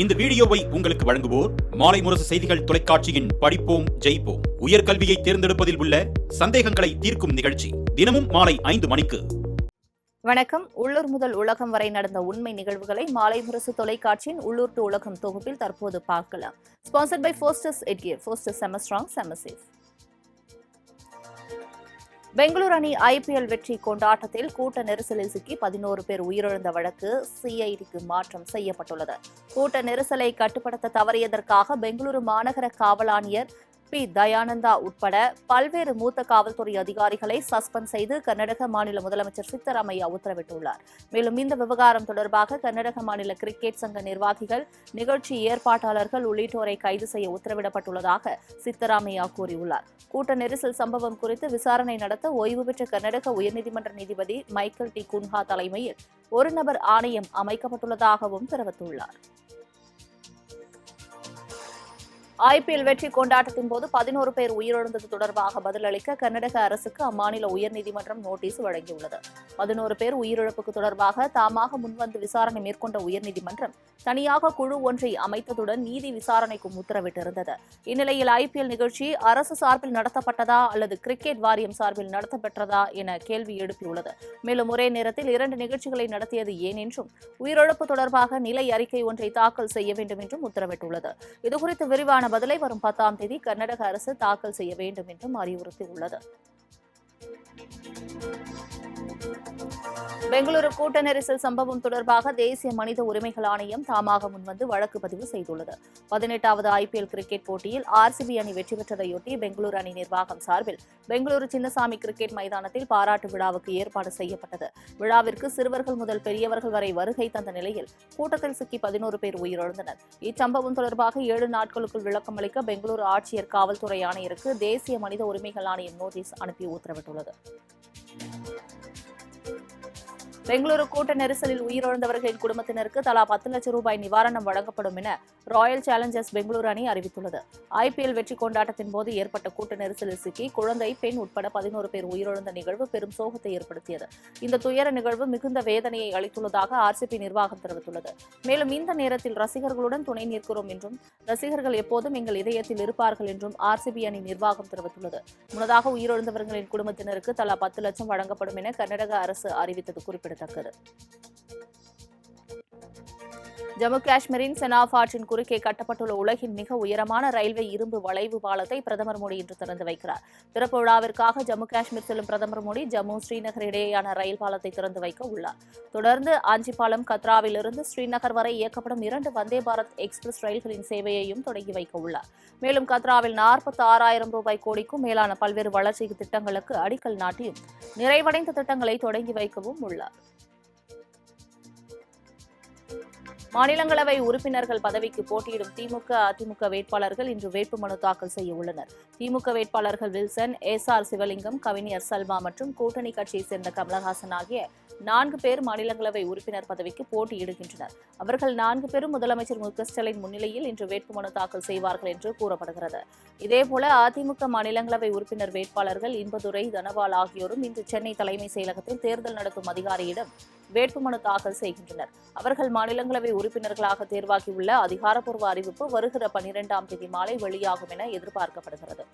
இந்த வீடியோவை உங்களுக்கு வழங்குவோர் மாலை முரசு செய்திகள் தொலைக்காட்சியின் படிப்போம் ஜெயிப்போம். உயர்கல்வியை தேர்ந்தெடுப்பதில் உள்ள சந்தேகங்களை தீர்க்கும் நிகழ்ச்சி தினமும் மாலை ஐந்து மணிக்கு. வணக்கம். உள்ளூர் முதல் உலகம் வரை நடந்த உண்மை நிகழ்வுகளை மாலை முரசு தொலைக்காட்சியின் உள்ளூர் டு உலகம் தொகுப்பில் தற்போது பார்க்கலாம். ஸ்பான்சர்ட் பை ஃபோஸ்டர்ஸ் எட்கியர் ஃபோஸ்டர்ஸ் செமஸ்ட்ராங் செமசேஃப் பெங்களூரு அணி ஐபிஎல் வெற்றி கொண்டாட்டத்தில் கூட்ட நெரிசலில் சிக்கி பதினோரு பேர் உயிரிழந்த வழக்கு சிஐடிக்கு மாற்றம் செய்யப்பட்டுள்ளது. கூட்ட நெரிசலை கட்டுப்படுத்த தவறியதற்காக பெங்களூரு மாநகர காவலாணியர் பி. தயானந்தா உட்பட பல்வேறு மூத்த காவல்துறை அதிகாரிகளை சஸ்பெண்ட் செய்து கர்நாடக மாநில முதலமைச்சர் சித்தராமையா உத்தரவிட்டுள்ளார். மேலும் இந்த விவகாரம் தொடர்பாக கர்நாடக மாநில கிரிக்கெட் சங்க நிர்வாகிகள் நிகழ்ச்சி ஏற்பாட்டாளர்கள் உள்ளிட்டோரை கைது செய்ய உத்தரவிடப்பட்டுள்ளதாக சித்தராமையா கூறியுள்ளார். கூட்ட நெரிசல் சம்பவம் குறித்து விசாரணை நடத்த ஓய்வு பெற்ற கர்நாடக உயர்நீதிமன்ற நீதிபதி மைக்கேல் டி. குன்ஹா தலைமையில் ஒரு நபர் ஆணையம் அமைக்கப்பட்டுள்ளதாகவும் தெரிவித்துள்ளார். ஐபிஎல் வெற்றி கொண்டாட்டத்தின் போது பதினோரு பேர் உயிரிழந்தது தொடர்பாக பதிலளிக்க கர்நாடக அரசுக்கு அம்மாநில உயர்நீதிமன்றம் நோட்டீஸ் வழங்கியுள்ளது. பதினோரு பேர் உயிரிழப்புக்கு தொடர்பாக தாமாக முன்வந்து விசாரணை மேற்கொண்ட உயர்நீதிமன்றம் தனியாக குழு ஒன்றை அமைத்ததுடன் நீதி விசாரணைக்கும் உத்தரவிட்டிருந்தது. இந்நிலையில் ஐபிஎல் நிகழ்ச்சி அரசு சார்பில் நடத்தப்பட்டதா அல்லது கிரிக்கெட் வாரியம் சார்பில் நடத்தப்பட்டதா என கேள்வி எழுப்பியுள்ளது. மேலும் ஒரே நேரத்தில் இரண்டு நிகழ்ச்சிகளை நடத்தியது ஏன் என்றும் உயிரிழப்பு தொடர்பாக நிலை அறிக்கை ஒன்றை தாக்கல் செய்ய வேண்டும் என்றும் உத்தரவிட்டுள்ளது. இதுகுறித்து விரிவான பதிலை வரும் பத்தாம் தேதி கர்நாடக அரசு தாக்கல் செய்ய வேண்டும் என்றும் அறிவுறுத்தியுள்ளது. பெங்களூரு கூட்ட நெரிசல் சம்பவம் தொடர்பாக தேசிய மனித உரிமைகள் ஆணையம் தாமாக முன்வந்து வழக்கு பதிவு செய்துள்ளது. பதினெட்டாவது ஐபிஎல் கிரிக்கெட் போட்டியில் ஆர்சிபி அணி வெற்றி பெற்றதையொட்டி பெங்களூரு அணி நிர்வாகம் சார்பில் பெங்களூரு சின்னசாமி கிரிக்கெட் மைதானத்தில் பாராட்டு விழாவுக்கு ஏற்பாடு செய்யப்பட்டது. விழாவிற்கு சிறுவர்கள் முதல் பெரியவர்கள் வரை வருகை தந்த நிலையில் கூட்டத்தில் சிக்கி பதினோரு பேர் உயிரிழந்தனர். இச்சம்பவம் தொடர்பாக ஏழு நாட்களுக்குள் விளக்கமளிக்க பெங்களூரு ஆட்சியர் காவல்துறை ஆணையருக்கு தேசிய மனித உரிமைகள் ஆணையம் நோட்டீஸ் அனுப்பி உத்தரவிட்டுள்ளது. பெங்களூரு கூட்ட நெரிசலில் உயிரிழந்தவர்களின் குடும்பத்தினருக்கு தலா பத்து லட்சம் ரூபாய் நிவாரணம் வழங்கப்படும் என ராயல் சேலஞ்சர்ஸ் பெங்களூரு அணி அறிவித்துள்ளது. ஐபிஎல் வெற்றி கொண்டாட்டத்தின் போது ஏற்பட்ட கூட்ட நெரிசலில் சிக்கி குழந்தை பெண் உட்பட பதினோரு பேர் உயிரிழந்த நிகழ்வு பெரும் சோகத்தை ஏற்படுத்தியது. இந்த துயர நிகழ்வு மிகுந்த வேதனையை அளித்துள்ளதாக ஆர்சிபி நிர்வாகம் தெரிவித்துள்ளது. மேலும் இந்த நேரத்தில் ரசிகர்களுடன் துணை நிற்கிறோம் என்றும் ரசிகர்கள் எப்போதும் எங்கள் இதயத்தில் இருப்பார்கள் என்றும் ஆர்சிபி அணி நிர்வாகம் தெரிவித்துள்ளது. முன்னதாக உயிரிழந்தவர்களின் குடும்பத்தினருக்கு தலா பத்து லட்சம் வழங்கப்படும் என கர்நாடக அரசு அறிவித்தது குறிப்பிடத்தக்கது. タクる ஜம்மு காஷ்மீரின் செனாப் ஆற்றின் குறுக்கே கட்டப்பட்டுள்ள உலகின் மிக உயரமான ரயில்வே இரும்பு வளைவு பாலத்தை பிரதமர் மோடி இன்று திறந்து வைக்கிறார். திறப்பு விழாவிற்காக ஜம்மு காஷ்மீர் செல்லும் பிரதமர் மோடி ஜம்மு ஸ்ரீநகர் இடையேயான ரயில் பாலத்தை திறந்து வைக்க உள்ளார். தொடர்ந்து ஆஞ்சிபாலம் கத்ராவிலிருந்து ஸ்ரீநகர் வரை இயக்கப்படும் இரண்டு வந்தே பாரத் எக்ஸ்பிரஸ் ரயில்களின் சேவையையும் தொடங்கி வைக்க உள்ளார். மேலும் கத்ராவில் நாற்பத்தி ஆறாயிரம் ரூபாய் கோடிக்கும் மேலான பல்வேறு வளர்ச்சி திட்டங்களுக்கு அடிக்கல் நாட்டியும் நிறைவடைந்த திட்டங்களை தொடங்கி வைக்கவும் உள்ளார். மாநிலங்களவை உறுப்பினர்கள் பதவிக்கு போட்டியிடும் திமுக அதிமுக வேட்பாளர்கள் இன்று வேட்புமனு தாக்கல் செய்ய உள்ளனர். திமுக வேட்பாளர்கள் வில்சன் எஸ் ஆர் சிவலிங்கம் கவிஞர் சல்மா மற்றும் கூட்டணி கட்சியைச் சேர்ந்த கமலஹாசன் ஆகிய நான்கு பேர் மாநிலங்களவை உறுப்பினர் பதவிக்கு போட்டியிடுகின்றனர். அவர்கள் நான்கு பேரும் முதலமைச்சர் மு க ஸ்டாலின் முன்னிலையில் இன்று வேட்புமனு தாக்கல் செய்வார்கள் என்று கூறப்படுகிறது. இதேபோல அதிமுக மாநிலங்களவை உறுப்பினர் வேட்பாளர்கள் இன்பதுரை தனபால் ஆகியோரும் இன்று சென்னை தலைமைச் செயலகத்தில் தேர்தல் நடத்தும் அதிகாரியிடம் வேட்புமனு தாக்கல் செய்கின்றனர். அவர்கள் மாநிலங்களவை உறுப்பினர்களாக தேர்வாகியுள்ள அதிகாரப்பூர்வ அறிவிப்பு வருகிற பனிரெண்டாம் தேதி மாலை வெளியாகும் என எதிர்பார்க்கப்படுகிறது.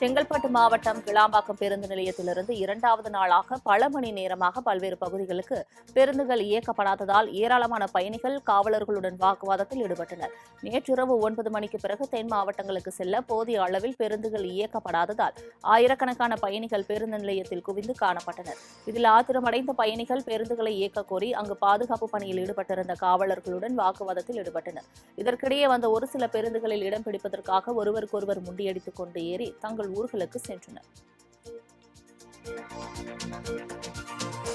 செங்கல்பட்டு மாவட்டம் கிளாம்பாக்கம் பேருந்து நிலையத்திலிருந்து இரண்டாவது நாளாக பல மணி நேரமாக பல்வேறு பகுதிகளுக்கு பேருந்துகள் இயக்கப்படாததால் ஏராளமான பயணிகள் காவலர்களுடன் வாக்குவாதத்தில் ஈடுபட்டனர். நேற்றிரவு ஒன்பது மணிக்கு பிறகு தென் மாவட்டங்களுக்கு செல்ல போதிய அளவில் பேருந்துகள் இயக்கப்படாததால் ஆயிரக்கணக்கான பயணிகள் பேருந்து நிலையத்தில் குவிந்து காணப்பட்டனர். இதில் ஆத்திரமடைந்த பயணிகள் பேருந்துகளை இயக்க கோரி அங்கு பாதுகாப்பு பணியில் ஈடுபட்டிருந்த காவலர்களுடன் வாக்குவாதத்தில் ஈடுபட்டனர். இதற்கிடையே வந்த ஒரு சில பேருந்துகளில் இடம் பிடிப்பதற்காக ஒருவருக்கொருவர் முண்டியடித்துக் கொண்டு ஏறி தங்கள் ஊர்களுக்கு சென்றனர்.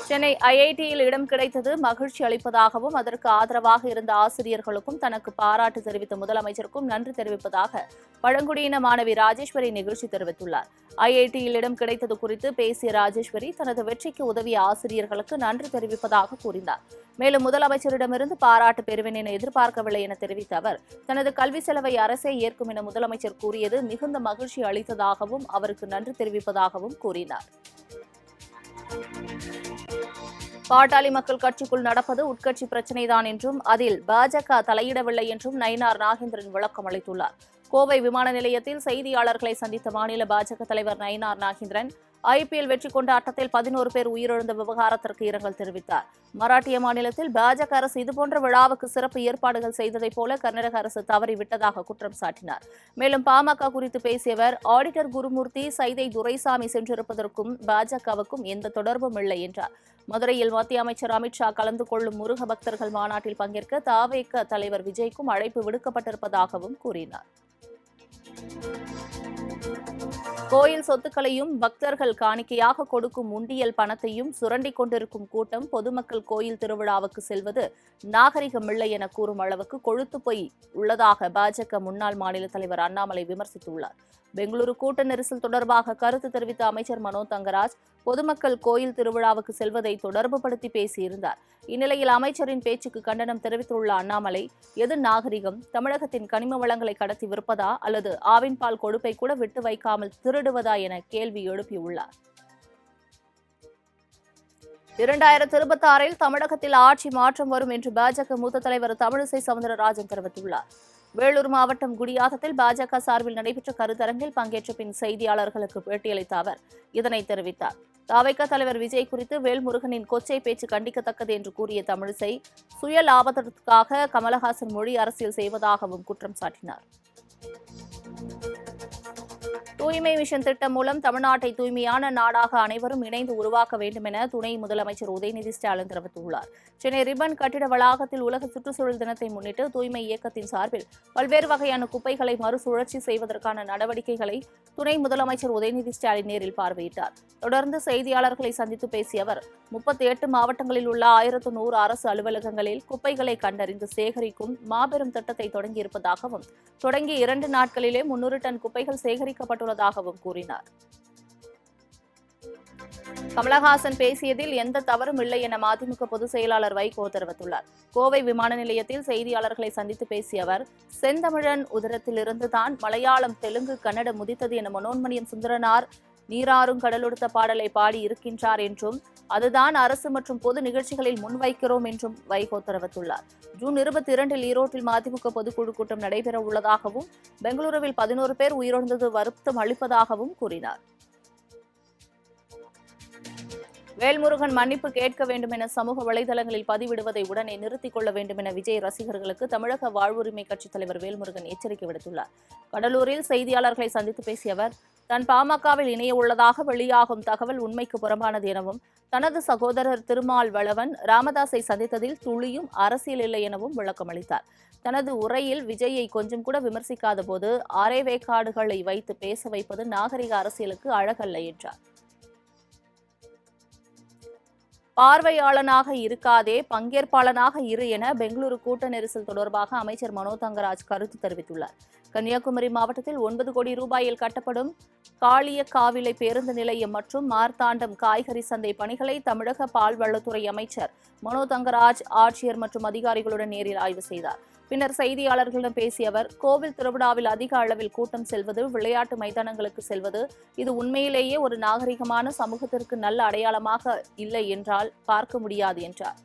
சென்னை ஐஐடியில் இடம் கிடைத்தது மகிழ்ச்சி அளிப்பதாகவும் அதற்கு ஆதரவாக இருந்த ஆசிரியர்களுக்கும் தனக்கு பாராட்டு தெரிவித்த முதலமைச்சருக்கும் நன்றி தெரிவிப்பதாக பழங்குடியின மாணவி ராஜேஸ்வரி நிகழ்ச்சி தெரிவித்துள்ளார். ஐஐடியில் இடம் கிடைத்தது குறித்து பேசிய ராஜேஸ்வரி தனது வெற்றிக்கு உதவிய ஆசிரியர்களுக்கு நன்றி தெரிவிப்பதாக கூறினார். மேலும் முதலமைச்சரிடமிருந்து பாராட்டு பெறுவேன் என எதிர்பார்க்கவில்லை என தெரிவித்த அவர் தனது கல்வி செலவை அரசே ஏற்கும் என முதலமைச்சர் கூறியது மிகுந்த மகிழ்ச்சி அளித்ததாகவும் அவருக்கு நன்றி தெரிவிப்பதாகவும் கூறினார். பாட்டாளி மக்கள் கட்சிக்குள் நடப்பது உட்கட்சி பிரச்சினைதான் என்றும் அதில் பாஜக தலையிடவில்லை என்றும் நயினார் நாகேந்திரன் விளக்கம் அளித்துள்ளார். கோவை விமான நிலையத்தில் செய்தியாளர்களை சந்தித்த மாநில பாஜக தலைவர் நயினார் நாகேந்திரன் ஐபிஎல் வெற்றி கொண்ட ஆட்டத்தில் பதினோரு பேர் உயிரிழந்த விவகாரத்திற்கு இரங்கல் தெரிவித்தார். மராட்டிய மாநிலத்தில் பாஜக அரசு இதுபோன்ற விழாவுக்கு சிறப்பு ஏற்பாடுகள் செய்ததைப் போல கர்நாடக அரசு தவறிவிட்டதாக குற்றம் சாட்டினார். மேலும் பாமக குறித்து பேசியவர் ஆடிட்டர் குருமூர்த்தி சைதை துரைசாமி சென்றிருப்பதற்கும் பாஜகவுக்கும் எந்த தொடர்பும் இல்லை என்றார். மதுரையில் மத்திய அமைச்சர் அமித்ஷா கலந்து கொள்ளும் முருக பக்தர்கள் மாநாட்டில் பங்கேற்க தாவேக தலைவர் விஜய்க்கும் அழைப்பு விடுக்கப்பட்டிருப்பதாகவும் கூறினார். கோயில் சொத்துக்களையும் பக்தர்கள் காணிக்கையாக கொடுக்கும் உண்டியல் பணத்தையும் சுரண்டி கொண்டிருக்கும் கூட்டம் பொதுமக்கள் கோயில் திருவிழாவுக்கு செல்வது நாகரிகமில்லை என கூறும் அளவுக்கு கொழுத்து போய் உள்ளதாக பாஜக முன்னாள் மாநில தலைவர் அண்ணாமலை விமர்சித்துள்ளார். பெங்களூரு கூட்ட நெரிசல் தொடர்பாக கருத்து தெரிவித்த அமைச்சர் மனோ தங்கராஜ் பொதுமக்கள் கோயில் திருவிழாவுக்கு செல்வதை தொடர்புபடுத்தி பேசியிருந்தார். இந்நிலையில் அமைச்சரின் பேச்சுக்கு கண்டனம் தெரிவித்துள்ள அண்ணாமலை எது நாகரிகம்? தமிழகத்தின் கனிம வளங்களை கடத்தி விற்பதா? அல்லது ஆவின் பால் கொடுப்பை கூட விட்டு வைக்காமல் திருடுவதா? என கேள்வி எழுப்பியுள்ளார். இரண்டாயிரத்தி இருபத்தி ஆறில் தமிழகத்தில் ஆட்சி மாற்றம் வரும் என்று பாஜக மூத்த தலைவர் தமிழிசை சவுந்தரராஜன் தெரிவித்துள்ளார். வேலூர் மாவட்டம் குடியாத்தத்தில் பாஜக சார்பில் நடைபெற்ற கருத்தரங்கில் பங்கேற்ற பின் செய்தியாளர்களுக்கு பேட்டியளித்த அவர் இதனை தெரிவித்தார். தாவைக்க தலைவர் விஜய் குறித்து வேல்முருகனின் கொச்சை பேச்சு கண்டிக்கத்தக்கது என்று கூறிய தமிழிசை சுய லாபத்திற்காக கமலஹாசன் மொழி அரசியல் செய்வதாகவும் குற்றம் சாட்டினார். தூய்மை மிஷன் திட்டம் மூலம் தமிழ்நாட்டை தூய்மையான நாடாக அனைவரும் இணைந்து உருவாக்க வேண்டும் என துணை முதலமைச்சர் உதயநிதி ஸ்டாலின் தெரிவித்துள்ளார். சென்னை ரிப்பன் கட்டிட வளாகத்தில் உலக சுற்றுச்சூழல் தினத்தை முன்னிட்டு தூய்மை இயக்கத்தின் சார்பில் பல்வேறு வகையான குப்பைகளை மறுசுழற்சி செய்வதற்கான நடவடிக்கைகளை துணை முதலமைச்சர் உதயநிதி ஸ்டாலின் நேரில் பார்வையிட்டார். தொடர்ந்து செய்தியாளர்களை சந்தித்து பேசிய அவர் முப்பத்தி எட்டு மாவட்டங்களில் உள்ள ஆயிரத்து நூறு அரசு அலுவலகங்களில் குப்பைகளை கண்டறிந்து சேகரிக்கும் மாபெரும் திட்டத்தை தொடங்கியிருப்பதாகவும் தொடங்கிய இரண்டு நாட்களிலே முன்னூறு டன் குப்பைகள் சேகரிக்கப்பட்டுள்ளதாகவும் கூறினார். கமலஹாசன் பேசியதில் எந்த தவறும் இல்லை என மதிமுக பொதுச் செயலாளர் வைகோ தெரிவித்துள்ளார். கோவை விமான நிலையத்தில் செய்தியாளர்களை சந்தித்து பேசிய அவர் செந்தமிழன் உதரத்திலிருந்து தான் மலையாளம் தெலுங்கு கன்னடம் முதித்தது என மனோன்மணியம் சுந்தரனார் நீராறும் கடலொடுத்த பாடலை பாடி இருக்கின்றார் என்றும் அதுதான் அரசு மற்றும் பொது நிகழ்ச்சிகளில் முன்வைக்கிறோம் என்றும் வைகோ தெரிவித்துள்ளார். ஜூன் இருபத்தி இரண்டில் ஈரோட்டில் மதிமுக பொதுக்குழு கூட்டம் நடைபெற உள்ளதாகவும் பெங்களூருவில் பதினோரு பேர் உயிரிழந்தது வருத்தம் அளிப்பதாகவும் கூறினார். வேல்முருகன் மன்னிப்பு கேட்க வேண்டும் என சமூக வலைதளங்களில் பதிவிடுவதை உடனே நிறுத்திக் கொள்ள வேண்டும் என விஜய் ரசிகர்களுக்கு தமிழக வாழ்வுரிமை கட்சித் தலைவர் வேல்முருகன் எச்சரிக்கை விடுத்துள்ளார். கடலூரில் செய்தியாளர்களை சந்தித்து பேசிய அவர் தன் பாமகவில் இணைய உள்ளதாக வெளியாகும் தகவல் உண்மைக்கு புறம்பானது எனவும் தனது சகோதரர் திருமால் வளவன் ராமதாஸை சந்தித்ததில் துளியும் அரசியல் இல்லை எனவும் விளக்கமளித்தார். தனது உரையில் விஜயை கொஞ்சம் கூட விமர்சிக்காத போது அரைவேக்காடுகளை வைத்து பேச வைப்பது நாகரிக அரசியலுக்கு அழகல்ல என்றார். பார்வையாளனாக இருக்காதே பங்கேற்பாளனாக இரு என பெங்களூரு கூட்ட நெரிசல் தொடர்பாக அமைச்சர் மனோ தங்கராஜ் கருத்து தெரிவித்துள்ளார். கன்னியாகுமரி மாவட்டத்தில் ஒன்பது கோடி ரூபாயில் கட்டப்படும் காளியக்காவிலை பேருந்து நிலையம் மற்றும் மார்த்தாண்டம் காய்கறி சந்தை பணிகளை தமிழக பால்வளத்துறை அமைச்சர் மனோ தங்கராஜ் ஆட்சியர் மற்றும் அதிகாரிகளுடன் நேரில் ஆய்வு செய்தார். பின்னர் செய்தியாளர்களிடம் பேசிய அவர் கோவில் திருவிழாவில் அதிக அளவில் கூட்டம் செல்வது விளையாட்டு மைதானங்களுக்கு செல்வது இது உண்மையிலேயே ஒரு நாகரிகமான சமூகத்திற்கு நல்ல அடையாளமாக இல்லை என்றால் பார்க்க முடியாது என்றார்.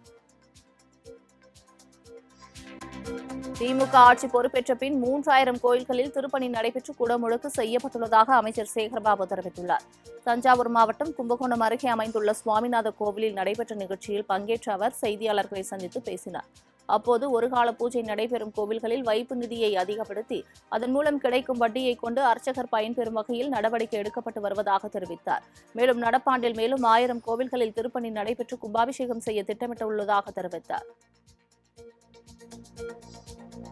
திமுக ஆட்சி பொறுப்பேற்ற பின் மூன்றாயிரம் கோயில்களில் திருப்பணி நடைபெற்று குடமுழுக்கு செய்யப்பட்டுள்ளதாக அமைச்சர் சேகர்பாபு தெரிவித்துள்ளார். தஞ்சாவூர் மாவட்டம் கும்பகோணம் அருகே அமைந்துள்ள சுவாமிநாத கோவிலில் நடைபெற்ற நிகழ்ச்சியில் பங்கேற்ற அவர் செய்தியாளர்களை சந்தித்து பேசினார். அப்போது ஒருகால பூஜை நடைபெறும் கோவில்களில் வைப்பு நிதியை அதிகப்படுத்தி அதன் மூலம் கிடைக்கும் வட்டியை கொண்டு அர்ச்சகர் பயன்பெறும் வகையில் நடவடிக்கை எடுக்கப்பட்டு வருவதாக தெரிவித்தார். மேலும் நடப்பாண்டில் மேலும் ஆயிரம் கோவில்களில் திருப்பணி நடைபெற்று கும்பாபிஷேகம் செய்ய திட்டமிட்டுள்ளதாக தெரிவித்தார்.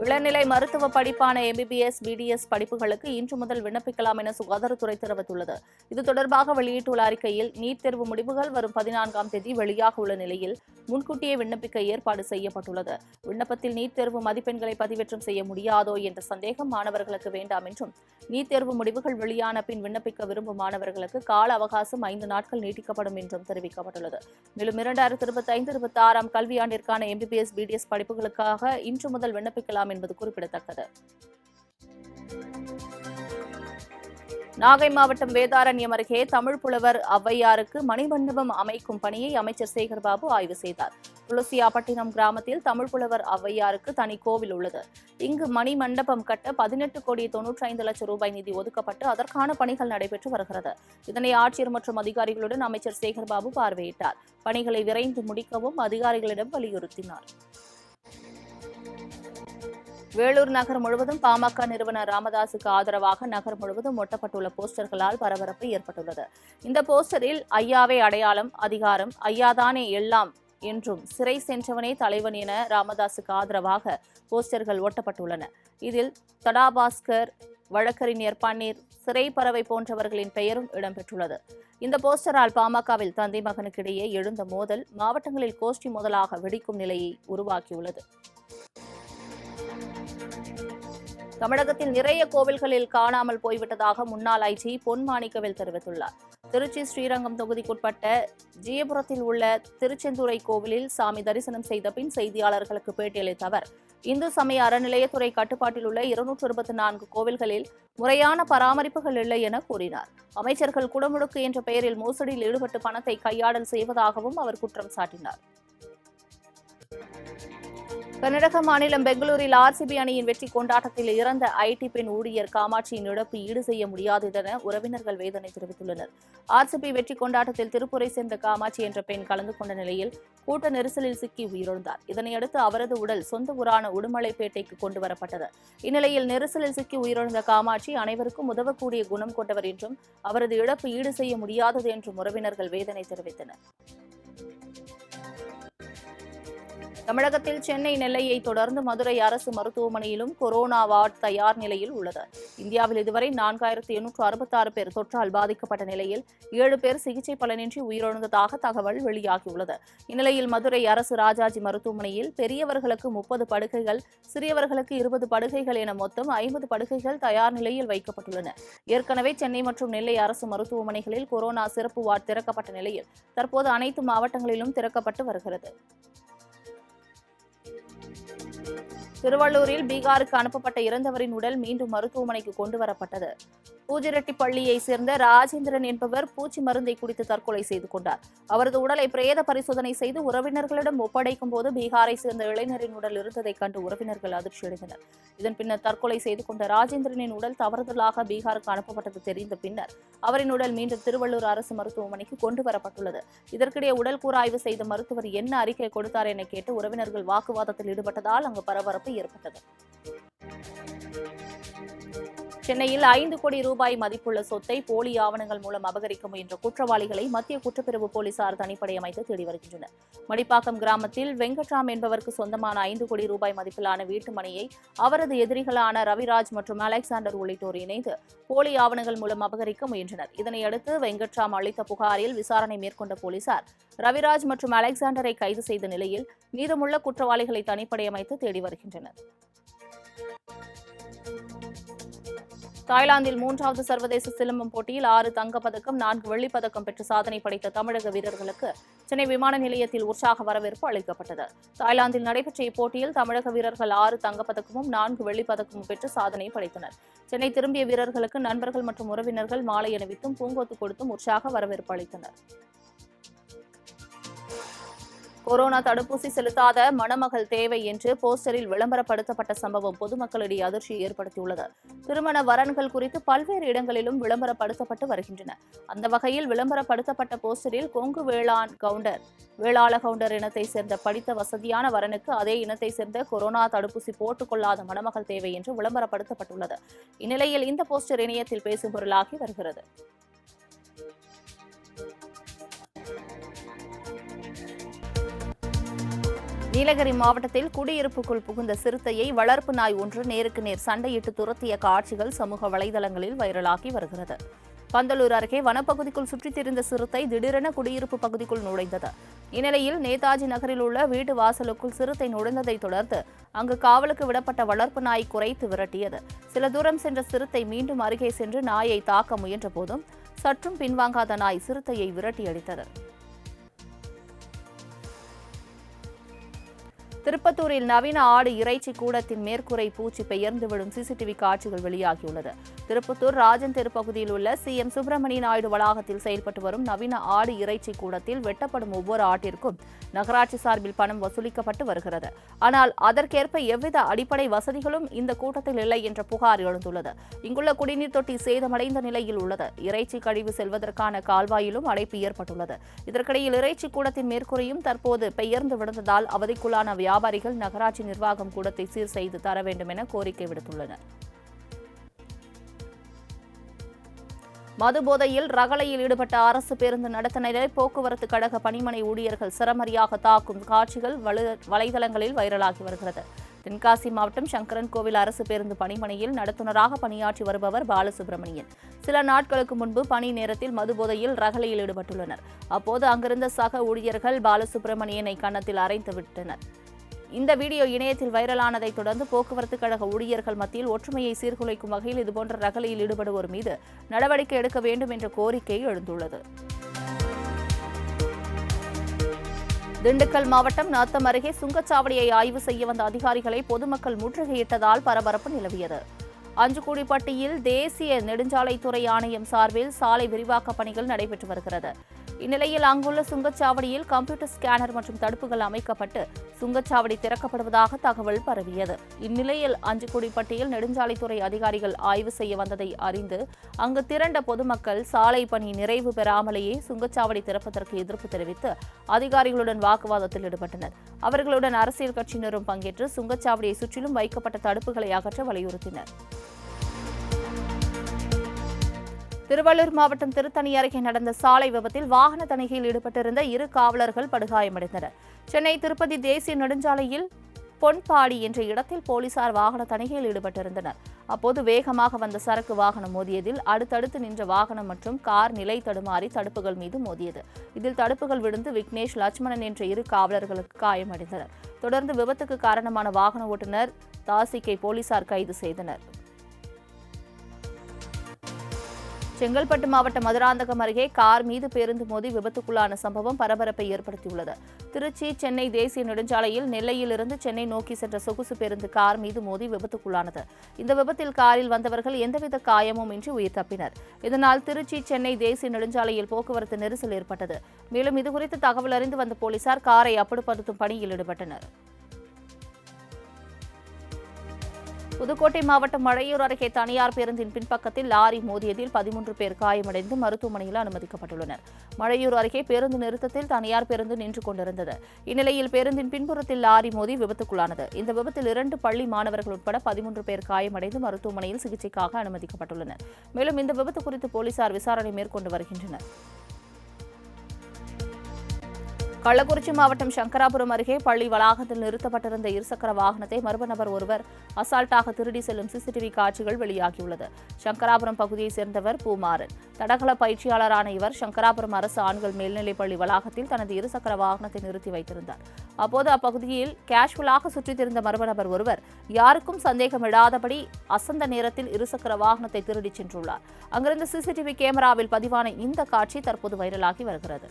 இளநிலை மருத்துவ படிப்பான எம்பிபிஎஸ் பிடிஎஸ் படிப்புகளுக்கு இன்று முதல் விண்ணப்பிக்கலாம் என சுகாதாரத்துறை தெரிவித்துள்ளது. இது தொடர்பாக வெளியிட்டுள்ள அறிக்கையில் நீட் தேர்வு முடிவுகள் வரும் பதினான்காம் தேதி வெளியாக உள்ள நிலையில் முன்கூட்டியே விண்ணப்பிக்க ஏற்பாடு செய்யப்பட்டுள்ளது. விண்ணப்பத்தில் நீட் தேர்வு மதிப்பெண்களை பதிவேற்றம் செய்ய முடியாதோ என்ற சந்தேகம் மாணவர்களுக்கு வேண்டாம் என்றும் நீட் தேர்வு முடிவுகள் வெளியான பின் விண்ணப்பிக்க விரும்பும் மாணவர்களுக்கு கால அவகாசம் ஐந்து நாட்கள் நீட்டிக்கப்படும் என்றும் தெரிவிக்கப்பட்டுள்ளது. மேலும் இரண்டாயிரத்தி இருபத்தி ஐந்து இருபத்தி ஆறாம் கல்வியாண்டிற்கான எம்பிபிஎஸ் பிடிஎஸ் படிப்புகளுக்காக இன்று முதல் விண்ணப்பிக்கலாம் என்பது குறிப்பிடத்தக்கது. நாகை மாவட்டம் வேதாரண்யம் அருகே தமிழ் புலவர் ஔவையாருக்கு மணிமண்டபம் அமைக்கும் பணியை அமைச்சர் சேகர்பாபு ஆய்வு செய்தார். துளசியாப்பட்டினம் கிராமத்தில் தமிழ் புலவர் ஔவையாருக்கு தனி கோவில் உள்ளது. இங்கு மணி மண்டபம் கட்ட பதினெட்டு கோடி தொன்னூற்றி ஐந்து லட்சம் ரூபாய் நிதி ஒதுக்கப்பட்டு அதற்கான பணிகள் நடைபெற்று வருகிறது. இதனை ஆட்சியர் மற்றும் அதிகாரிகளுடன் அமைச்சர் சேகர்பாபு பார்வையிட்டார். பணிகளை விரைந்து முடிக்கவும் அதிகாரிகளிடம் வலியுறுத்தினார். வேலூர் நகர் முழுவதும் பாமக நிறுவனர் ராமதாசுக்கு ஆதரவாக நகர் முழுவதும் ஒட்டப்பட்டுள்ள போஸ்டர்களால் பரபரப்பு ஏற்பட்டுள்ளது. இந்த போஸ்டரில் ஐயாவே அடையாளம் அதிகாரம் ஐயாதானே எல்லாம் என்றும் சிறை சென்றவனே தலைவன் என ராமதாசுக்கு ஆதரவாக போஸ்டர்கள் ஒட்டப்பட்டுள்ளன. இதில் தடாபாஸ்கர் வழக்கறிஞர் பன்னீர் சிறை பறவை போன்றவர்களின் பெயரும் இடம்பெற்றுள்ளது. இந்த போஸ்டரால் பாமகவில் தந்தை மகனுக்கிடையே எழுந்த மோதல் மாவட்டங்களில் கோஷ்டி மோதலாக வெடிக்கும் நிலையை உருவாக்கியுள்ளது. தமிழகத்தில் நிறைய கோவில்களில் காணாமல் போய்விட்டதாக முன்னாள் ஐஜி பொன் மாணிக்கவேல் தெரிவித்துள்ளார். திருச்சி ஸ்ரீரங்கம் தொகுதிக்குட்பட்ட ஜியபுரத்தில் உள்ள திருச்செந்துறை கோவிலில் சாமி தரிசனம் செய்த பின் செய்தியாளர்களுக்கு பேட்டியளித்த அவர் இந்து சமய அறநிலையத்துறை கட்டுப்பாட்டில் உள்ள இருநூற்று இருபத்தி நான்கு கோவில்களில் முறையான பராமரிப்புகள் இல்லை என கூறினார். அமைச்சர்கள் குடமுழுக்கு என்ற பெயரில் மோசடியில் ஈடுபட்டு பணத்தை கையாடல் செய்வதாகவும் அவர் குற்றம் சாட்டினார். கர்நாடக மாநிலம் பெங்களூரில் ஆர்சிபி அணியின் வெற்றி கொண்டாட்டத்தில் இறந்த ஐடி பெண் ஊழியர் காமாட்சியின் இழப்பு ஈடு செய்ய முடியாது என உறவினர்கள் வேதனை தெரிவித்துள்ளனர். ஆர்சிபி வெற்றி கொண்டாட்டத்தில் திருப்பூரை சேர்ந்த காமாட்சி என்ற பெண் கலந்து கொண்ட நிலையில் கூட்ட நெரிசலில் சிக்கி உயிரிழந்தார். இதனையடுத்து அவரது உடல் சொந்த ஊரான உடுமலைப்பேட்டைக்கு கொண்டு வரப்பட்டது. இந்நிலையில் நெரிசலில் சிக்கி உயிரிழந்த காமாட்சி அனைவருக்கும் உதவக்கூடிய குணம் கொண்டவர் என்றும் அவரது இழப்பு ஈடு செய்ய முடியாதது என்றும் உறவினர்கள் வேதனை தெரிவித்தனர். தமிழகத்தில் சென்னை நெல்லையை தொடர்ந்து மதுரை அரசு மருத்துவமனையிலும் கொரோனா வார்டு தயார் நிலையில் உள்ளது. இந்தியாவில் இதுவரை நான்காயிரத்து எண்ணூற்று அறுபத்தாறு பேர் தொற்றால் பாதிக்கப்பட்ட நிலையில் ஏழு பேர் சிகிச்சை பலனின்றி உயிரிழந்ததாக தகவல் வெளியாகியுள்ளது. இந்நிலையில் மதுரை அரசு ராஜாஜி மருத்துவமனையில் பெரியவர்களுக்கு முப்பது படுக்கைகள் சிறியவர்களுக்கு இருபது படுகைகள் என மொத்தம் ஐம்பது படுகைகள் தயார் நிலையில் வைக்கப்பட்டுள்ளன. ஏற்கனவே சென்னை மற்றும் நெல்லை அரசு மருத்துவமனைகளில் கொரோனா சிறப்பு வார்டு திறக்கப்பட்ட நிலையில் தற்போது அனைத்து மாவட்டங்களிலும் திறக்கப்பட்டு வருகிறது. திருவள்ளூரில் பீகாருக்கு அனுப்பப்பட்ட இறந்தவரின் உடல் மீண்டும் மருத்துவமனைக்கு கொண்டு வரப்பட்டது பூஜிரெட்டிப்பள்ளியை சேர்ந்த ராஜேந்திரன் என்பவர் பூச்சி மருந்தை குடித்து தற்கொலை செய்து கொண்டார். அவரது உடலை பிரேத பரிசோதனை செய்து உறவினர்களிடம் ஒப்படைக்கும் போது பீகாரை சேர்ந்த இளைஞரின் உடல் இருந்ததைக் கண்டு உறவினர்கள் அதிர்ச்சியடைந்தனர். இதன் பின்னர் தற்கொலை செய்து கொண்ட ராஜேந்திரனின் உடல் தவறுதலாக பீகாருக்கு அனுப்பப்பட்டது தெரிந்த பின்னர் அவரின் உடல் மீண்டும் திருவள்ளூர் அரசு மருத்துவமனைக்கு கொண்டு வரப்பட்டுள்ளது இதற்கிடையே உடல் கூராய்வு செய்த மருத்துவர் என்ன அறிக்கை கொடுத்தார் என கேட்டு உறவினர்கள் வாக்குவாதத்தில் ஈடுபட்டதால் அங்கு பரபரப்பு ஏற்பட்டது. சென்னையில் ஐந்து கோடி ரூபாய் மதிப்புள்ள சொத்தை போலி ஆவணங்கள் மூலம் அபகரிக்க முயன்ற குற்றவாளிகளை மத்திய குற்றப்பிரிவு போலீசார் தனிப்படை அமைத்து தேடி வருகின்றனர். மடிப்பாக்கம் கிராமத்தில் வெங்கட்ராம் என்பவருக்கு சொந்தமான ஐந்து கோடி ரூபாய் மதிப்பிலான வீட்டு மனையை அவரது எதிரிகளான ரவிராஜ் மற்றும் அலெக்சாண்டர் உள்ளிட்டோர் இணைந்து போலி ஆவணங்கள் மூலம் அபகரிக்க முயன்றனர். இதனையடுத்து வெங்கட்ராம் அளித்த புகாரில் விசாரணை மேற்கொண்ட போலீசார் ரவிராஜ் மற்றும் அலெக்சாண்டரை கைது செய்த நிலையில் மீதமுள்ள குற்றவாளிகளை தனிப்படை அமைத்து தேடி வருகின்றனர். தாய்லாந்தில் மூன்றாவது சர்வதேச சிலம்பம் போட்டியில் ஆறு தங்கப்பதக்கம் நான்கு வெள்ளிப் பதக்கம் பெற்று சாதனை படைத்த தமிழக வீரர்களுக்கு சென்னை விமான நிலையத்தில் உற்சாக வரவேற்பு அளிக்கப்பட்டது. தாய்லாந்தில் நடைபெற்ற இப்போட்டியில் தமிழக வீரர்கள் ஆறு தங்கப்பதக்கமும் நான்கு வெள்ளிப்பதக்கமும் பெற்று சாதனை படைத்தனர். சென்னை திரும்பிய வீரர்களுக்கு நண்பர்கள் மற்றும் உறவினர்கள் மாலை அணிவித்தும் பூங்கொத்து கொடுத்தும் உற்சாக வரவேற்பு அளித்தனர். கொரோனா தடுப்பூசி செலுத்தாத மணமகள் தேவை என்று போஸ்டரில் விளம்பரப்படுத்தப்பட்ட சம்பவம் பொதுமக்களிடையே அதிர்ச்சியை ஏற்படுத்தியுள்ளது. திருமண வரன்கள் குறித்து பல்வேறு இடங்களிலும் விளம்பரப்படுத்தப்பட்டு வருகின்றன. அந்த வகையில் விளம்பரப்படுத்தப்பட்ட போஸ்டரில் கொங்கு வேளாண் கவுண்டர் வேளாள கவுண்டர் இனத்தை சேர்ந்த படித்த வசதியான வரனுக்கு அதே இனத்தை சேர்ந்த கொரோனா தடுப்பூசி போட்டுக்கொள்ளாத மணமகள் தேவை என்று விளம்பரப்படுத்தப்பட்டுள்ளது. இந்நிலையில் இந்த போஸ்டர் இணையத்தில் பேசும் பொருளாகி வருகிறது. நீலகிரி மாவட்டத்தில் குடியிருப்புக்குள் புகுந்த சிறுத்தையை வளர்ப்பு நாய் ஒன்று நேருக்கு நேர் சண்டையிட்டு துரத்திய காட்சிகள் சமூக வலைதளங்களில் வைரலாகி வருகிறது. பந்தலூர் அருகே வனப்பகுதிக்குள் சுற்றித் திரிந்த சிறுத்தை திடீரென குடியிருப்பு பகுதிக்குள் நுழைந்தது. இந்நிலையில் நேதாஜி நகரில் உள்ள வீட்டு வாசலுக்குள் சிறுத்தை நுழைந்ததைத் தொடர்ந்து அங்கு காவலுக்கு விடப்பட்ட வளர்ப்பு நாய் குறைத்து விரட்டியது. சில தூரம் சென்ற சிறுத்தை மீண்டும் அருகே சென்று நாயை தாக்க முயன்ற போதும் சற்றும் பின்வாங்காத நாய் சிறுத்தையை விரட்டியடித்தது. திருப்பத்தூரில் நவீன ஆடு இறைச்சி கூடத்தின் மேற்கூரை பூச்சி பெயர்ந்து விடும் சிசிடிவி காட்சிகள் வெளியாகியுள்ளது. திருப்பத்தூர் ராஜன் தெரு பகுதியில் உள்ள சி. எம். சுப்பிரமணிய நாயுடு வளாகத்தில் செயல்பட்டு வரும் நவீன ஆடு இறைச்சி கூடத்தில் வெட்டப்படும் ஒவ்வொரு ஆட்டிற்கும் நகராட்சி சார்பில் பணம் வசூலிக்கப்பட்டு வருகிறது. ஆனால் அதற்கேற்ப எவ்வித அடிப்படை வசதிகளும் இந்த கூட்டத்தில் இல்லை என்ற புகார் எழுந்துள்ளது. இங்குள்ள குடிநீர் தொட்டி சேதமடைந்த நிலையில் உள்ளது. இறைச்சி கழிவு செல்வதற்கான கால்வாயிலும் அடைப்பு ஏற்பட்டுள்ளது. இதற்கிடையில் இறைச்சி கூடத்தின் மேற்கூரையும் தற்போது பெயர்ந்து விழுந்ததால் அவதிக்குள்ளான வியாபாரிகள் நகராட்சி நிர்வாகம் கூடத்தை சீர் செய்து தர வேண்டும் என கோரிக்கை விடுத்துள்ளனர். மது போதையில் ரகளையில் ஈடுபட்ட அரசு பேருந்து நடத்தினரை போக்குவரத்து கழக பணிமனை ஊழியர்கள் சிரமரியாக தாக்கும் காட்சிகள் வலு- வலைதளங்களில் வைரலாகி வருகிறது. தென்காசி மாவட்டம் சங்கரன் கோவில் அரசு பேருந்து பணிமனையில் நடத்துனராக பணியாற்றி வருபவர் பாலசுப்ரமணியன். சில நாட்களுக்கு முன்பு பணி நேரத்தில் மதுபோதையில் ரகளையில் ஈடுபட்டுள்ளனர். அப்போது அங்கிருந்த சக ஊழியர்கள் பாலசுப்ரமணியனை கன்னத்தில் அரைத்து விட்டனர். இந்த வீடியோ இணையத்தில் வைரலானதைத் தொடர்ந்து போக்குவரத்து கழக ஊழியர்கள் மத்தியில் ஒற்றுமையை சீர்குலைக்கும் வகையில் இதுபோன்ற ரகளையில் ஈடுபடுவோர் மீது நடவடிக்கை எடுக்க வேண்டும் என்ற கோரிக்கை எழுந்துள்ளது. திண்டுக்கல் மாவட்டம் நாத்தம் அருகே சுங்கச்சாவடியை ஆய்வு செய்ய வந்த அதிகாரிகளை பொதுமக்கள் முற்றுகையிட்டதால் பரபரப்பு நிலவியது. அஞ்சுக்குடிப்பட்டியில் தேசிய நெடுஞ்சாலைத்துறை ஆணையம் சார்பில் சாலை விரிவாக்க பணிகள் நடைபெற்று வருகிறது. இந்நிலையில் அங்குள்ள சுங்கச்சாவடியில் கம்ப்யூட்டர் ஸ்கேனர் மற்றும் தடுப்புகள் அமைக்கப்பட்டு சுங்கச்சாவடி திறக்கப்படுவதாக தகவல் பரவியது. இந்நிலையில் அஞ்சுக்குடிப்பட்டியில் நெடுஞ்சாலைத்துறை அதிகாரிகள் ஆய்வு செய்ய வந்ததை அறிந்து அங்கு திரண்ட பொதுமக்கள் சாலை பணி நிறைவு பெறாமலேயே சுங்கச்சாவடி திறப்பதற்கு எதிர்ப்பு தெரிவித்து அதிகாரிகளுடன் வாக்குவாதத்தில் ஈடுபட்டனர். அவர்களுடன் அரசியல் கட்சியினரும் பங்கேற்று சுங்கச்சாவடியை சுற்றிலும் வைக்கப்பட்ட தடுப்புகளை அகற்ற வலியுறுத்தினர். திருவள்ளூர் மாவட்டம் திருத்தணி அருகே நடந்த சாலை விபத்தில் வாகன தணிகையில் ஈடுபட்டிருந்த இரு காவலர்கள் படுகாயமடைந்தனர். சென்னை திருப்பதி தேசிய நெடுஞ்சாலையில் பொன்பாடி என்ற இடத்தில் போலீசார் வாகன தணிகையில் ஈடுபட்டிருந்தனர். அப்போது வேகமாக வந்த சரக்கு வாகனம் மோதியதில் அடுத்தடுத்து நின்ற வாகனம் மற்றும் கார் நிலை தடுமாறி தடுப்புகள் மீது மோதியது. இதில் தடுப்புகள் விழுந்து விக்னேஷ் லட்சுமணன் என்ற இரு காவலர்களுக்கு காயமடைந்தனர். தொடர்ந்து விபத்துக்கு காரணமான வாகன ஓட்டுநர் தாசிக்கை போலீசார் கைது செய்தனர். செங்கல்பட்டு மாவட்டம் மதுராந்தகம் அருகே கார் மீது பேருந்து மோதி விபத்துக்குள்ளான சம்பவம் பரபரப்பை ஏற்படுத்தியுள்ளது. திருச்சி சென்னை தேசிய நெடுஞ்சாலையில் நெல்லையிலிருந்து சென்னை நோக்கி சென்ற சொகுசு பேருந்து கார் மீது மோதி விபத்துக்குள்ளானது. இந்த விபத்தில் காரில் வந்தவர்கள் எந்தவித காயமும் இன்றி உயிர் தப்பினர். இதனால் திருச்சி சென்னை தேசிய நெடுஞ்சாலையில் போக்குவரத்து நெரிசல் ஏற்பட்டது. மேலும் இதுகுறித்து தகவல் அறிந்து வந்த போலீசார் காரை அப்புறப்படுத்தும் பணியில் ஈடுபட்டனர். புதுக்கோட்டை மாவட்டம் மழையூர் அருகே தனியார் பேருந்தின் பின்பக்கத்தில் லாரி மோதியதில் பதிமூன்று பேர் காயமடைந்து மருத்துவமனையில் அனுமதிக்கப்பட்டுள்ளனர். மழையூர் அருகே பேருந்து நிறுத்தத்தில் தனியார் பேருந்து நின்று கொண்டிருந்தது. இந்நிலையில் பேருந்தின் பின்புறத்தில் லாரி மோதி விபத்துக்குள்ளானது. இந்த விபத்தில் இரண்டு பள்ளி மாணவர்கள் உட்பட பதிமூன்று பேர் காயமடைந்து மருத்துவமனையில் சிகிச்சைக்காக அனுமதிக்கப்பட்டுள்ளனர். மேலும் இந்த விபத்து குறித்து போலீசார் விசாரணை மேற்கொண்டு வருகின்றனர். கள்ளக்குறிச்சி மாவட்டம் சங்கராபுரம் அருகே பள்ளி வளாகத்தில் நிறுத்தப்பட்டிருந்த இருசக்கர வாகனத்தை மர்ம நபர் ஒருவர் அசால்ட்டாக திருடி செல்லும் சிசிடிவி காட்சிகள் வெளியாகியுள்ளது. சங்கராபுரம் பகுதியைச் சேர்ந்தவர் பூமாறன். தடகள பயிற்சியாளரான இவர் சங்கராபுரம் அரசு ஆண்கள் மேல்நிலைப் பள்ளி வளாகத்தில் தனது இருசக்கர வாகனத்தை நிறுத்தி வைத்திருந்தார். அப்போது அப்பகுதியில் கேஷுவலாக சுற்றித் திரிந்த மர்ம நபர் ஒருவர் யாருக்கும் சந்தேகமிடாதபடி அசந்த நேரத்தில் இருசக்கர வாகனத்தை திருடிச் சென்றுள்ளார். அங்கிருந்த சிசிடிவி கேமராவில் பதிவான இந்த காட்சி தற்போது வைரலாகி வருகிறது.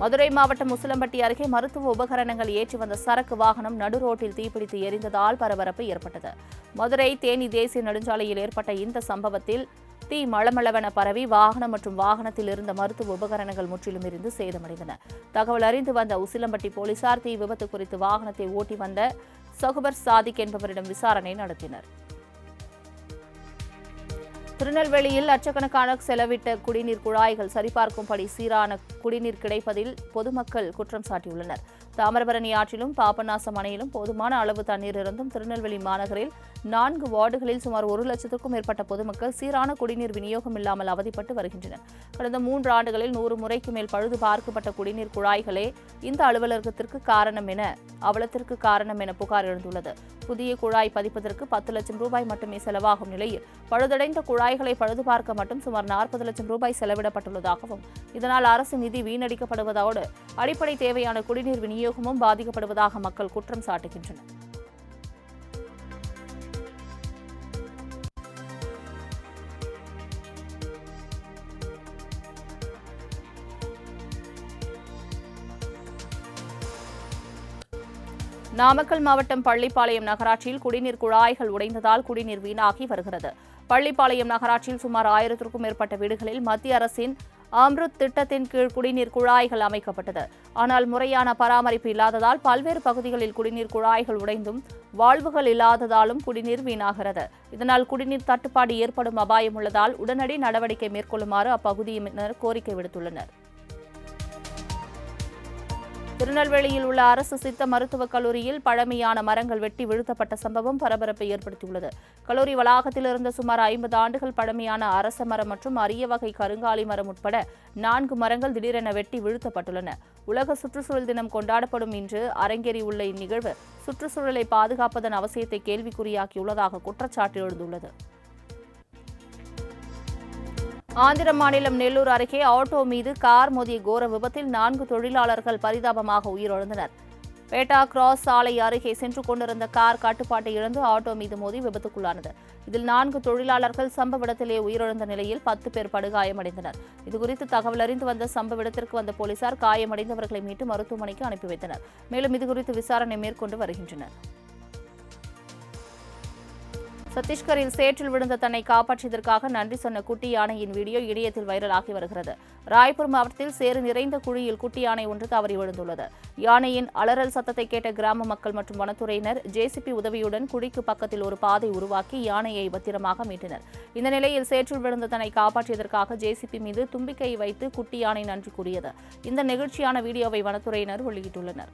மதுரை மாவட்டம் முசலம்பட்டி அருகே மருத்துவ உபகரணங்கள் ஏற்றி வந்த சரக்கு வாகனம் நடு ரோட்டில் தீப்பிடித்து எரிந்ததால் பரபரப்பு ஏற்பட்டது. மதுரை தேனி தேசிய நெடுஞ்சாலையில் ஏற்பட்ட இந்த சம்பவத்தில் தீ மளமளவென பரவி வாகனம் மற்றும் வாகனத்தில் இருந்த மருத்துவ உபகரணங்கள் முற்றிலும் இருந்து சேதமடைந்தன. தகவல் அறிந்து வந்த உசிலம்பட்டி போலீசார் தீ விபத்து குறித்து வாகனத்தை ஓட்டி வந்த சகுபர் சாதிக் என்பவரிடம் விசாரணை நடத்தினர். திருநெல்வேலியில் லட்சக்கணக்கான செலவிட்ட குடிநீர் குழாய்கள் சரிபார்க்கும்படி சீரான குடிநீர் கிடைப்பதில் பொதுமக்கள் குற்றம் சாட்டியுள்ளனர். தாமிரபரணி ஆற்றிலும் பாபநாசம் அணையிலும் போதுமான அளவு தண்ணீர் இருந்தும் திருநெல்வேலி மாநகரில் நான்கு வார்டுகளில் சுமார் ஒரு லட்சத்துக்கும் மேற்பட்ட பொதுமக்கள் சீரான குடிநீர் விநியோகம் இல்லாமல் அவதிப்பட்டு வருகின்றனர். கடந்த மூன்று ஆண்டுகளில் நூறு முறைக்கு மேல் பழுது பார்க்கப்பட்ட குடிநீர் குழாய்களே இந்த அலுவலகத்திற்கு காரணம் என அவலத்திற்கு காரணம் என புகார் எழுந்துள்ளது. புதிய குழாய் பதிப்பதற்கு பத்து லட்சம் ரூபாய் மட்டுமே செலவாகும் நிலையில் பழுதடைந்த குழாய்களை பழுது பார்க்க மட்டும் சுமார் நாற்பது லட்சம் ரூபாய் செலவிடப்பட்டுள்ளதாகவும் இதனால் அரசு நிதி வீணடிக்கப்படுவதோடு அடிப்படை தேவையான குடிநீர் விநியோகமும் பாதிக்கப்படுவதாக மக்கள் குற்றம் சாட்டுகின்றனர். நாமக்கல் மாவட்டம் பள்ளிப்பாளையம் நகராட்சியில் குடிநீர் குழாய்கள் உடைந்ததால் குடிநீர் வீணாகி வருகிறது. பள்ளிப்பாளையம் நகராட்சியில் சுமார் ஆயிரத்திற்கும் மேற்பட்ட வீடுகளில் மத்திய அரசின் அம்ருத் திட்டத்தின் கீழ் குடிநீர் குழாய்கள் அமைக்கப்பட்டது. ஆனால் முறையான பராமரிப்பு இல்லாததால் பல்வேறு பகுதிகளில் குடிநீர் குழாய்கள் உடைந்தும் வாழ்வுகள் இல்லாததாலும் குடிநீர் வீணாகிறது. இதனால் குடிநீர் தட்டுப்பாடு ஏற்படும் அபாயம் உள்ளதால் உடனடி நடவடிக்கை மேற்கொள்ளுமாறு அப்பகுதியினர் கோரிக்கை விடுத்துள்ளனர். திருநெல்வேலியில் உள்ள அரசு சித்த மருத்துவக் கல்லூரியில் பழமையான மரங்கள் வெட்டி வீழ்த்தப்பட்ட சம்பவம் பரபரப்பை ஏற்படுத்தியுள்ளது. கல்லூரி வளாகத்தில் இருந்த சுமார் ஐம்பது ஆண்டுகள் பழமையான அரச மரம் மற்றும் அரிய வகை கருங்காலி மரம் உட்பட நான்கு மரங்கள் திடீரென வெட்டி வீழ்த்தப்பட்டுள்ளன. உலக சுற்றுச்சூழல் தினம் கொண்டாடப்படும் இன்று அரங்கேறி உள்ள இந்நிகழ்வு சுற்றுச்சூழலை பாதுகாப்பதன் அவசியத்தை கேள்விக்குறியாக்கியுள்ளதாக குற்றச்சாட்டு எழுந்துள்ளது. ஆந்திர மாநிலம் நெல்லூர் அருகே ஆட்டோ மீது கார் மோதிய கோர விபத்தில் நான்கு தொழிலாளர்கள் பரிதாபமாக உயிரிழந்தனர். பேட்டா கிராஸ் சாலை அருகே சென்று கொண்டிருந்த கார் கட்டுப்பாட்டை இழந்து ஆட்டோ மீது மோதி விபத்துக்குள்ளானது. இதில் நான்கு தொழிலாளர்கள் சம்பவ இடத்திலே உயிரிழந்த நிலையில் பத்து பேர் படுகாயமடைந்தனர் இதுகுறித்து தகவல் அறிந்து வந்த சம்பவ இடத்திற்கு வந்த போலீசார் காயமடைந்தவர்களை மீட்டு மருத்துவமனைக்கு அனுப்பி வைத்தனர். மேலும் இதுகுறித்து விசாரணை மேற்கொண்டு வருகின்றனர். சத்தீஸ்கரில் சேற்றில் விழுந்த தன்னை காப்பாற்றியதற்காக நன்றி சொன்ன குட்டி யானையின் வீடியோ இணையத்தில் வைரலாகி வருகிறது. ராய்ப்பூர் மாவட்டத்தில் சேறு நிறைந்த குழியில் குட்டி யானை ஒன்று தவறி விழுந்துள்ளது. யானையின் அலறல் சத்தத்தை கேட்ட கிராம மக்கள் மற்றும் வனத்துறையினர் ஜேசிபி உதவியுடன் குழிக்கு பக்கத்தில் ஒரு பாதை உருவாக்கி யானையை பத்திரமாக மீட்டனர். இந்த நிலையில் சேற்றில் விழுந்த தன்னை காப்பாற்றியதற்காக ஜேசிபி மீது தும்பிக்கை வைத்து குட்டி யானை நன்றி கூறியது. இந்த நெகிழ்ச்சியான வீடியோவை வனத்துறையினர் வெளியிட்டுள்ளனர்.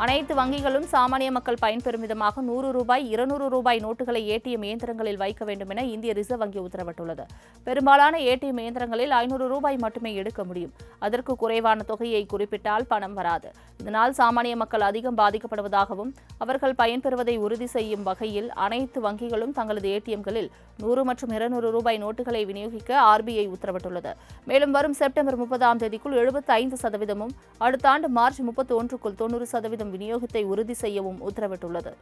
அனைத்து வங்கிகளும் சாமானிய மக்கள் பயன்பெறும் விதமாக நூறு ரூபாய் இருநூறு ரூபாய் நோட்டுகளை ஏடிஎம் இயந்திரங்களில் வைக்க வேண்டும் என இந்திய ரிசர்வ் வங்கி உத்தரவிட்டுள்ளது. பெரும்பாலான ஏடிஎம் இயந்திரங்களில் ஐநூறு ரூபாய் மட்டுமே எடுக்க முடியும். அதற்கு குறைவான தொகையை குறிப்பிட்டால் பணம் வராது. இதனால் சாமானிய மக்கள் அதிகம் பாதிக்கப்படுவதாகவும் அவர்கள் பயன்பெறுவதை உறுதி செய்யும் வகையில் அனைத்து வங்கிகளும் தங்களது ஏடிஎம்களில் நூறு மற்றும் இருநூறு ரூபாய் நோட்டுகளை விநியோகிக்க ஆர்பிஐ உத்தரவிட்டுள்ளது. மேலும் வரும் செப்டம்பர் முப்பதாம் தேதிக்குள் எழுபத்தி ஐந்து சதவீதமும் அடுத்த ஆண்டு மார்ச் முப்பத்தி ஒன்றுக்குள் தொண்ணூறு சதவீதம் விநியோகத்தை உறுதி செய்யவும் உத்தரவிட்டுள்ளது.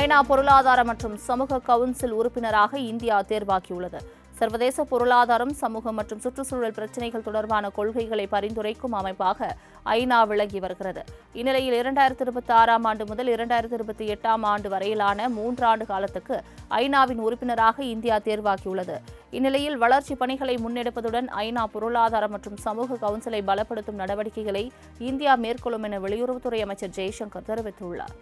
ஐநா பொருளாதார மற்றும் சமூக கவுன்சில் உறுப்பினராக இந்தியா தேர்வாகியுள்ளது. சர்வதேச பொருளாதாரம் சமூகம் மற்றும் சுற்றுச்சூழல் பிரச்சினைகள் தொடர்பான கொள்கைகளை பரிந்துரைக்கும் அமைப்பாக ஐநா விளங்கி வருகிறது. இந்நிலையில் இரண்டாயிரத்தி இருபத்தி ஆறாம் ஆண்டு முதல் இரண்டாயிரத்தி இருபத்தி எட்டாம் ஆண்டு வரையிலான மூன்றாண்டு காலத்துக்கு ஐநாவின் உறுப்பினராக இந்தியா தேர்வாகியுள்ளது. இந்நிலையில் வளர்ச்சிப் பணிகளை முன்னெடுப்பதுடன் ஐநா பொருளாதார மற்றும் சமூக கவுன்சிலை பலப்படுத்தும் நடவடிக்கைகளை இந்தியா மேற்கொள்ளும் என வெளியுறவுத்துறை அமைச்சர் ஜெய்சங்கர் தெரிவித்துள்ளார்.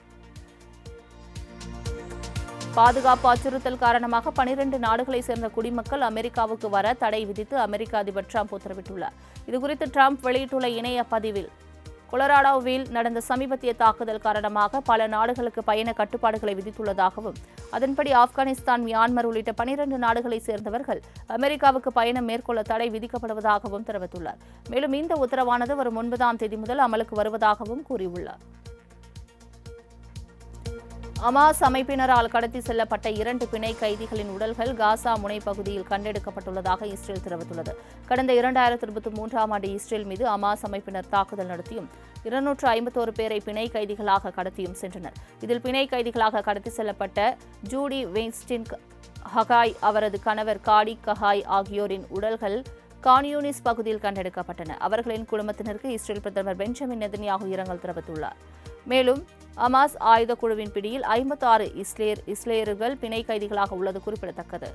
பாதுகாப்பு அச்சுறுத்தல் காரணமாக பனிரெண்டு நாடுகளைச் சேர்ந்த குடிமக்கள் அமெரிக்காவுக்கு வர தடை விதித்து அமெரிக்க அதிபர் ட்ரம்ப் உத்தரவிட்டுள்ளார். இதுகுறித்து ட்ரம்ப் வெளியிட்டுள்ள இணைய பதிவில் கொலராடோவில் நடந்த சமீபத்திய தாக்குதல் காரணமாக பல நாடுகளுக்கு பயண கட்டுப்பாடுகளை விதித்துள்ளதாகவும் அதன்படி ஆப்கானிஸ்தான் மியான்மர் உள்ளிட்ட பனிரண்டு நாடுகளைச் சேர்ந்தவர்கள் அமெரிக்காவுக்கு பயணம் மேற்கொள்ள தடை விதிக்கப்படுவதாகவும் தெரிவித்துள்ளார். மேலும் இந்த உத்தரவானது வரும் ஒன்பதாம் தேதி முதல் அமலுக்கு வருவதாகவும் கூறியுள்ளார். அமாஸ் அமைப்பினரால் கடத்தி செல்லப்பட்ட இரண்டு பிணை கைதிகளின் உடல்கள் காசா முனை பகுதியில் கண்டெடுக்கப்பட்டுள்ளதாக இஸ்ரேல் தெரிவித்துள்ளது. கடந்த இரண்டாயிரத்தி இருபத்தி மூன்றாம் ஆண்டு இஸ்ரேல் மீது அமாஸ் அமைப்பினர் தாக்குதல் நடத்தியும் இருநூற்று ஐம்பத்தோரு பேரை பிணை கைதிகளாக கடத்தியும் சென்றனர். இதில் பிணை கைதிகளாக கடத்தி செல்லப்பட்ட ஜூடி வெயின்ஸ்டின் ஹகாய் அவரது கணவர் காடி கஹாய் ஆகியோரின் உடல்கள் கான்யூனிஸ் பகுதியில் கண்டெடுக்கப்பட்டன. அவர்களின் குடும்பத்தினருக்கு இஸ்ரேல் பிரதமர் பெஞ்சமின் நெதன்யாகு இரங்கல் தெரிவித்துள்ளார். மேலும் அமாஸ் ஆயுத குழுவின் பிடியில் ஐம்பத்தி ஆறு இஸ்லேர் இஸ்லேயர்கள் பிணை கைதிகளாக உள்ளது குறிப்பிடத்தக்கது.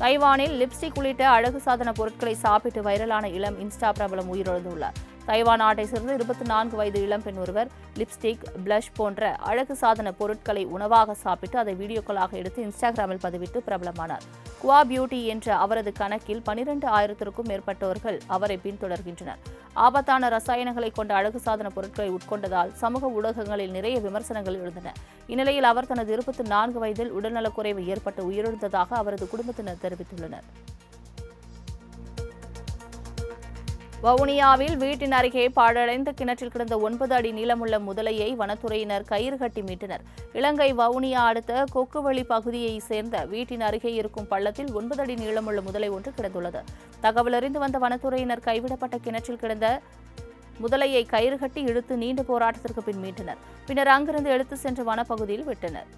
தைவானில் லிப்ஸ்டிக் உள்ளிட்ட அழகு சாதன பொருட்களை சாப்பிட்டு வைரலான இளம் இன்ஸ்டா பிரபலம் உயிரிழந்துள்ளார். தைவான் நாட்டை சேர்ந்த இருபத்தி நான்கு வயது இளம்பெண் ஒருவர் லிப்ஸ்டிக் பிளஷ் போன்ற அழகு சாதன பொருட்களை உணவாக சாப்பிட்டு அதை வீடியோக்களாக எடுத்து இன்ஸ்டாகிராமில் பதிவிட்டு பிரபலமானார். குவா பியூட்டி என்ற அவரது கணக்கில் பனிரெண்டு ஆயிரத்திற்கும் மேற்பட்டோர்கள் அவரை பின்தொடர்கின்றனர். ஆபத்தான ரசாயனங்களை கொண்ட அழகு சாதன பொருட்களை உட்கொண்டதால் சமூக ஊடகங்களில் நிறைய விமர்சனங்கள் எழுந்தன. இந்நிலையில் அவர் தனது இருபத்தி நான்கு வயதில் உடல்நலக்குறைவு ஏற்பட்டு உயிரிழந்ததாக அவரது குடும்பத்தினர் தெரிவித்துள்ளனர். வவுனியாவில் வீட்டின் அருகே பாழடைந்த கிணற்றில் கிடந்த ஒன்பது அடி நீளமுள்ள முதலையை வனத்துறையினர் கயிறு கட்டி மீட்டனர். இலங்கை வவுனியா அடுத்த கொக்குவழி பகுதியைச் சேர்ந்த வீட்டின் அருகே இருக்கும் பள்ளத்தில் ஒன்பது அடி நீளமுள்ள முதலை ஒன்று கிடந்துள்ளது. தகவல் அறிந்து வந்த வனத்துறையினர் கைவிடப்பட்ட கிணற்றில் கிடந்த முதலையை கயிறு கட்டி இழுத்து நீண்ட போராட்டத்திற்கு பின் மீட்டனர். பின்னர் அங்கிருந்து எடுத்து சென்ற வனப்பகுதியில் விட்டனர்.